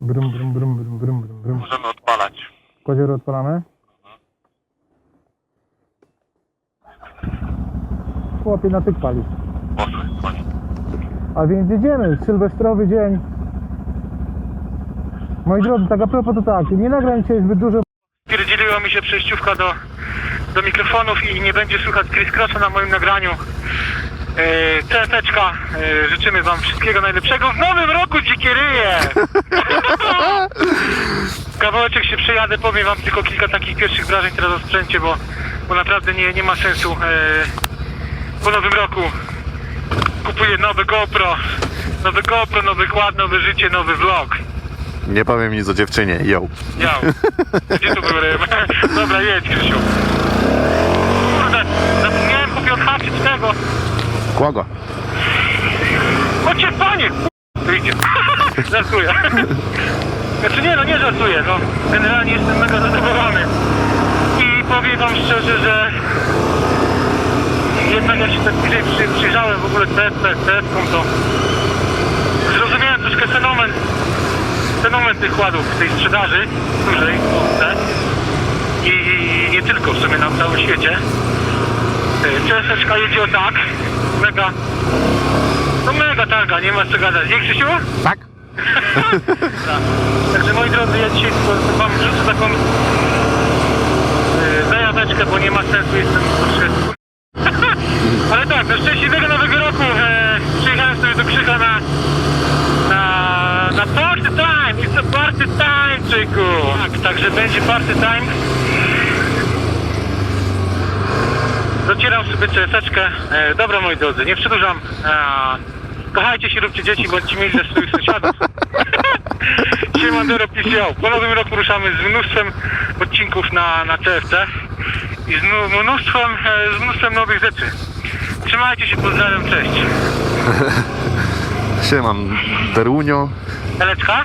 Brum, brum, brum, brum, brum, brum, brum. Możemy odpalać. Kładziery odpalamy. Chłopie na tyk pali. Poszły, koniec. A więc jedziemy, sylwestrowy dzień. Moi drodzy, tak a propos to tak, nie nagram dzisiaj zbyt dużo. Pierdzieliła mi się przejściówka do, do mikrofonów i nie będzie słychać Chris Crossa na moim nagraniu. Yy, CSeczka, yy, życzymy wam wszystkiego najlepszego w nowym roku, dzikie ryje! Kawałeczek się przejadę, powiem wam tylko kilka takich pierwszych wrażeń teraz o sprzęcie, bo, bo naprawdę nie, nie ma sensu. Yy, po nowym roku kupuję nowe GoPro, nowe GoPro, nowy kład, nowe życie, nowy vlog. Nie powiem nic o dziewczynie, yo. Ja. Gdzie tu był rym? Dobra, jedź, Krzysiu. Kurde, zapomniałem kupić odhaczyć tego. Kłogo. Chodźcie, panie! Tu idzie. Żartuję. Znaczy nie, no nie żartuję, no. Generalnie jestem mega zadowolony. I powiem wam szczerze, że jednak jak się tak bliżej przy, przyjrzałem w ogóle TS-ką, to zrozumiałem troszkę fenomen, fenomen tych kładów, tej sprzedaży dużej Polsce i nie tylko w sumie na całym świecie. Częsteczka jedzie o tak, mega, no mega targa, nie ma co gadać, nie Krzysiu? Tak? Tak. Także moi drodzy, ja dzisiaj wam wrzucę taką yy, zajaweczkę, bo nie ma sensu, jestem troszkę... Ale tak, na szczęśliwego nowego roku e, przyjechałem sobie do Krzycha na, na, na party time, it's a party time, czyku! Tak, także będzie party time. Docieram sobie CS-eczkę. E, dobra moi drodzy, nie przedłużam. E, kochajcie się, róbcie dzieci, bądźcie mieli ze swoich sąsiadów. Siemandero PCO. Po nowym roku ruszamy z mnóstwem odcinków na, na CFC i z mnóstwem, e, z mnóstwem nowych rzeczy. Trzymajcie się, pozdrawiam, cześć. Siemam, Derunio. Eleczka?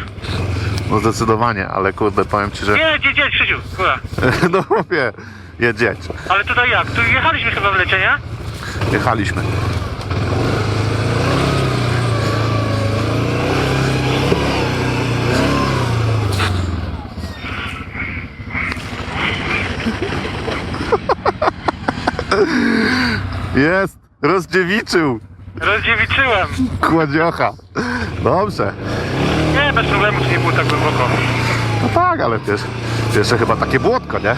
No zdecydowanie, ale kurde, powiem ci, że... Nie, jedź, jedź, Krzysiu. Kurwa. No mówię, jedź, jedź. Ale tutaj jak? Tu jechaliśmy chyba w lecie, nie? Jechaliśmy. Jest! Rozdziewiczył! Rozdziewiczyłem. Kładziocha! Dobrze. Nie, bez problemu, to nie było tak głęboko. No tak, ale wiesz, jeszcze chyba takie błotko, nie?